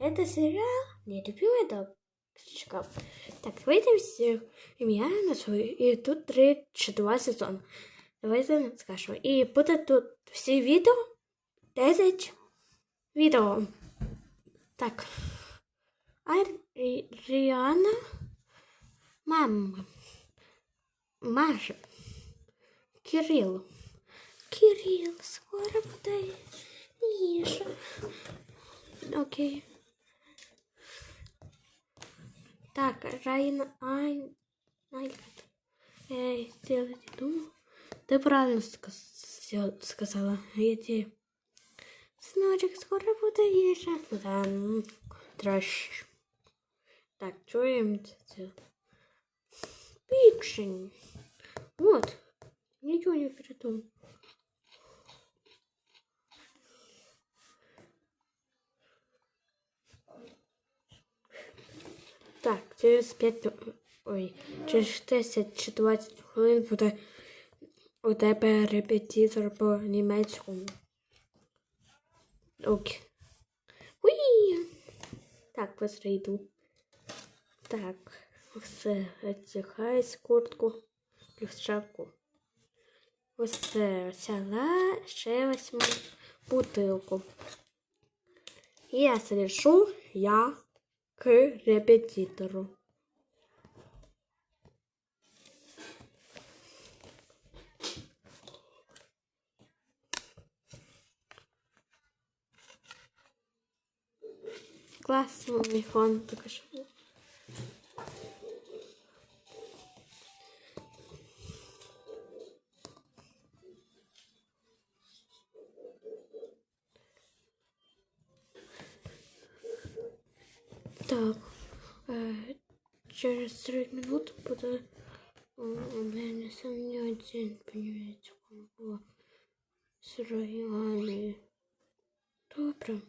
Это сериал «Нелюбимая дочка». Так, давайте всі ім'я на свою. І тут три чи два сезони. Давайте скажемо. І буде тут всі відео 10 відео. Так. Аріана. Мама. Маша. Кирилл. Кирилл, скоро буде їжа. Окей. Так, Райан Айн... Эй, сделать думал. Ты правильно сказала. Иди. Сыночек, скоро буду езжать. Да, ну, тращ. Так, что я им делать? Пикшень. Вот. Ничего не придумал. Через 5, ой, через 10 чи 20 хвилин буде у тебе репетитор по німецькому. Окей. Уї! Так, быстро йду. Так, все, одягай куртку, плюс шапку. Взяла, ще візьму бутилку. І я слежу, я к репетитору. Классный фон покажу. Так, е, через 30 минут буде о, у мене сьогодні один понимаете, було з районі. Добре.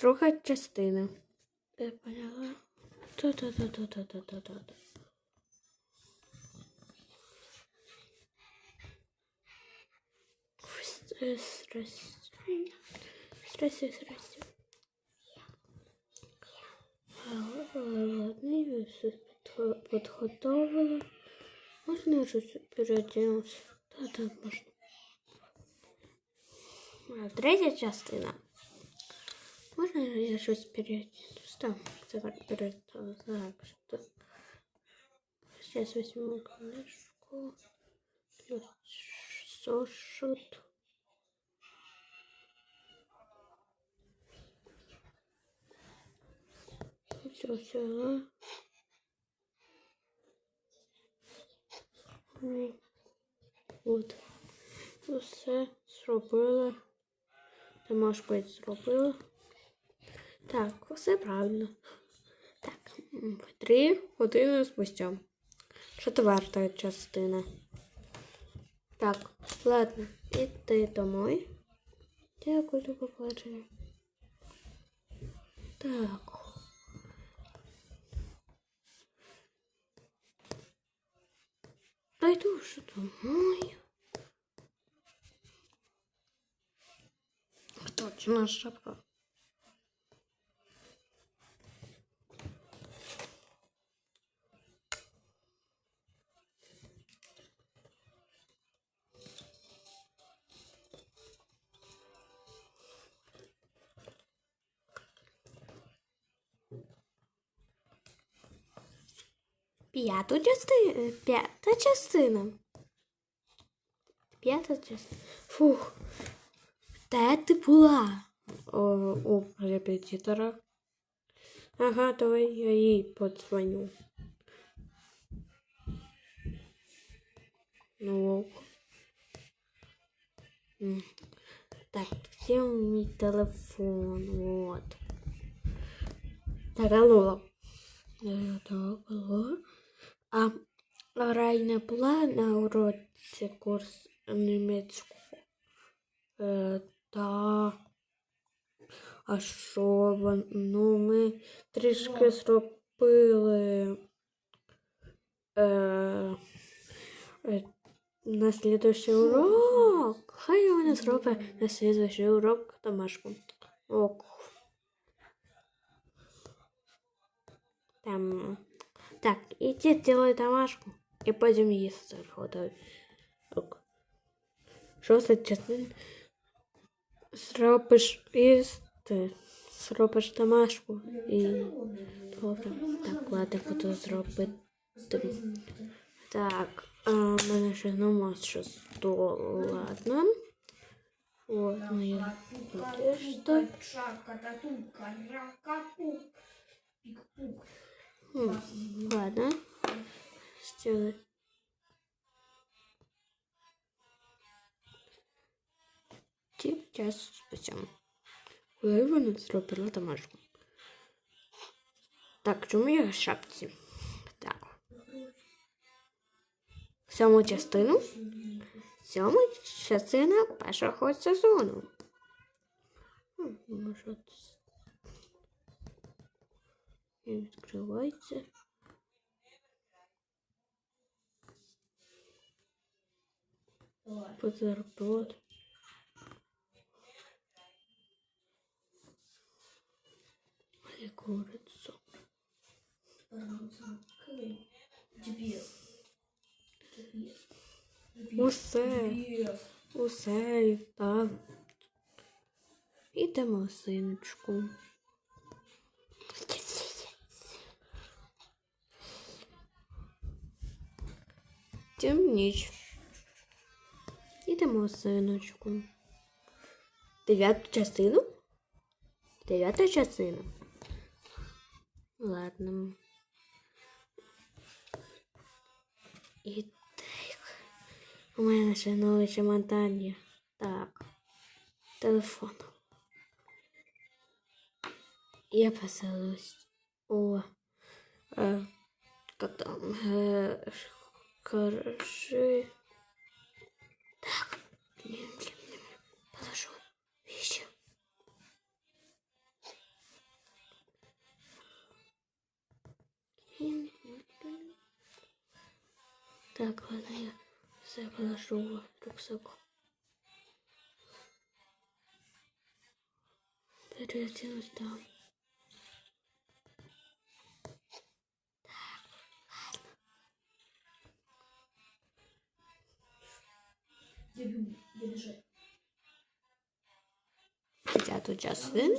Друга частина. Я поняла. Та-та-та-та-та-та-та-та. Здрасте. Здрасте, здрасте. Ладно, я все подготовила. Можно уже переоденусь? Да, да, можно. А, третя частина. Можна я щось? Там, так, перед, так, что Сейчас возьму книжку. Плюс сошит. Все, все. От. Все зробила. Домашку зробила. Так, все правильно. Так, три години спустя. Четверта частина. Так, ладно, іти домой. Дякую за побачення. Так. Пойду вже домой. Точно шапка. П'яту частину. П'ята частина. П'ята частина. Фух. Де ти була? О, у репетитора. Ага, давай я їй подзвоню. Ну ок. Так, где мій телефон? Вот. Так. Е, Так, алло. Райна була на уроці курс німецького. Е, та. А що Ну, ми трішки зробили. Е, е, на следующий урок. Хай вона зробить на следующий урок домашку. Ок. Ем, так, іди делай домашку. І потім їсти. Ок. Шоста частина. Зробиш їсти. Зробиш домашку. І добре. Так, ладно, буду зробити. Так, а, в мене ще нема що столу. Ладно. От моя одежда. Шапка, татулька, ракапук, пик-пук. М, Ладно. Сделай. Сейчас спустя. Я вона зробила домашку. Так, чому я в шапці? Так. Сьому частину. Сьому частина першого сезону. Може, і відкривається. Бутерброд. І курицю. GPS. GPS. Усе. Усе, так. Ідемо, синочку. Тим ніч. Ідемо, синочку. Дев'яту частину? Дев'ята частина. Ладно. І так. У мене ще нове чемодання. Так. Телефон. Я поселюсь. О. Э, как там? Э, хороши. Так. Положу вещи. Так, ладно, я все положу в рюкзак. Переоденусь там. Частину.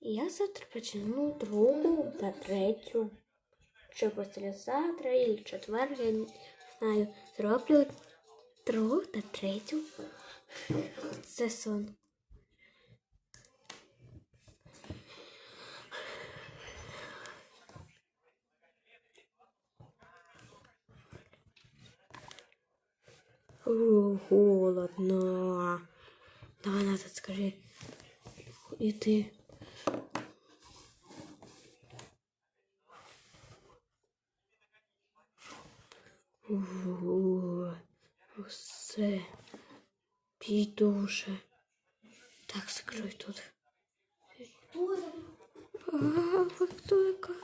Я завтра почну другу та третю. Чи послезавтра, і четвер, я не знаю. Зроблю другу та третю. Це сон. О, холодно. Давай назад скажи. Іди. Ого, все. Піду. Так, закрой тут. Кто это? А, ви хто така?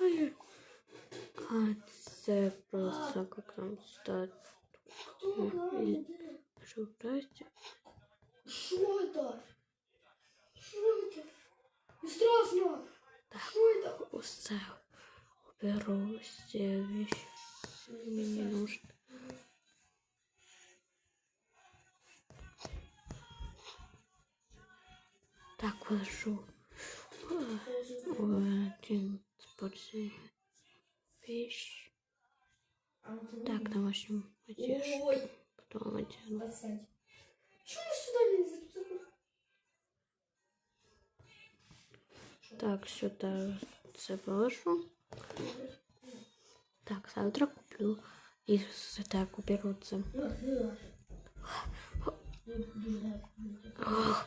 А це просто як там стати. Это? Що здрасте? Что это? Что это? Не страшно. Что это? Усе уберу всі вещи. Мені не нужно. Так, вожу. Один спортивный вещь. А вот это Так, домашнюю одежду. Ой, Потом одену. отстань. Чего сюда нельзя? Так, сюда це положу. Так, завтра куплю. І так уберу це. Ох,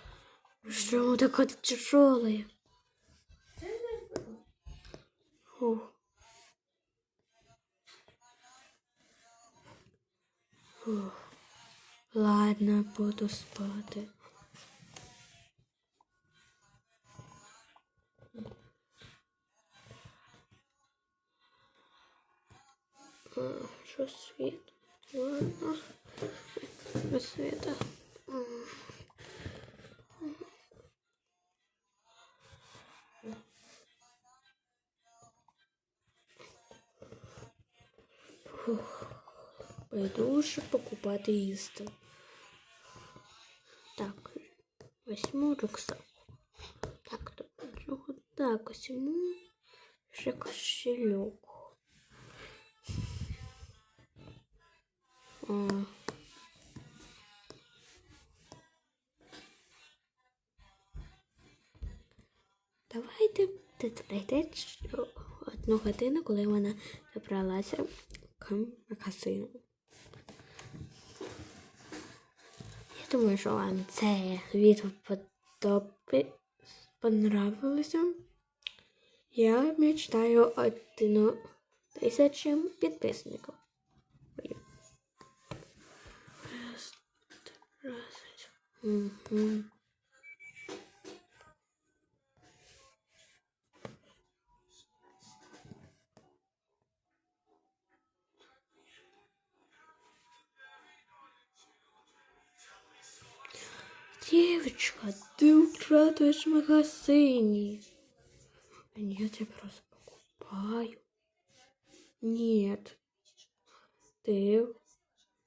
що воно таке Ладно, буду спати. Що світ? Ладно. Без світа. Ще покупати їсти. Так, візьму рюкзак. Так, то так, візьму ще кошельок. А. Давайте прийде одну годину, коли вона забралася к магазину. Я думаю, що вам це відео подобі... понравилося. Я мечтаю одну тисячу підписників. Угу. Девочка, ты украдываешь в магазине. А Нет, я просто покупаю. Нет, ты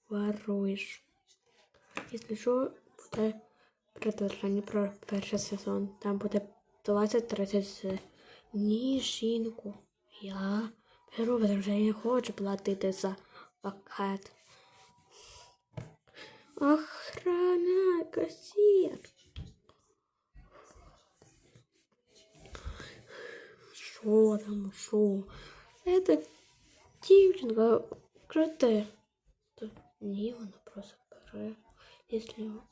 воруешь. Если що, буде продовження про перший сезон. Там буде 20-30 Ні, жінку. Я беру, тому що я не хочу платити за пакет. Охрана, кассир. Що там, що? Это дівчинка краде. Та ні, вона просто бере. Якщо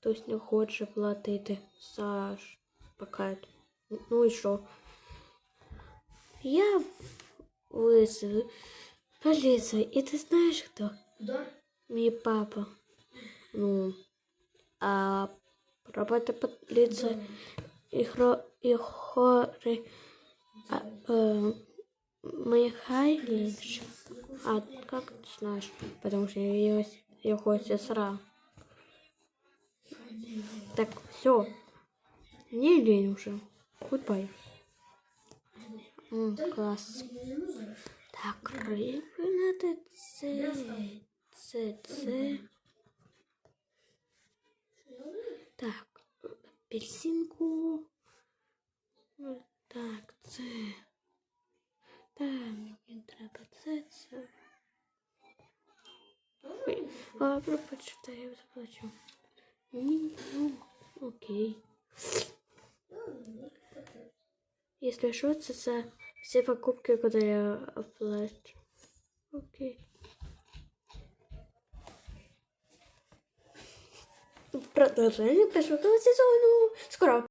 хтось не хоче платити за ш- пакет. Ну і що? Я визову поліцію. І ти знаєш хто? Куда? Мій папа. Ну, а робота поліції і, хро, і хори а, э, Михайлович. А как ты знаешь? Потому что я его, его сестра. Так, все. Не лень уже. Goodbye. М, класс. Так, рыбы надо це, це, це. Так, апельсинку. Ну, Так, це. Так, мені треба це, це. Ой, а, пробачте, я заплачу. Ні, ну, окей. Если що, це, це всі покупки, куди я оплачу. Окей. Продолжение першого сезону. Скоро.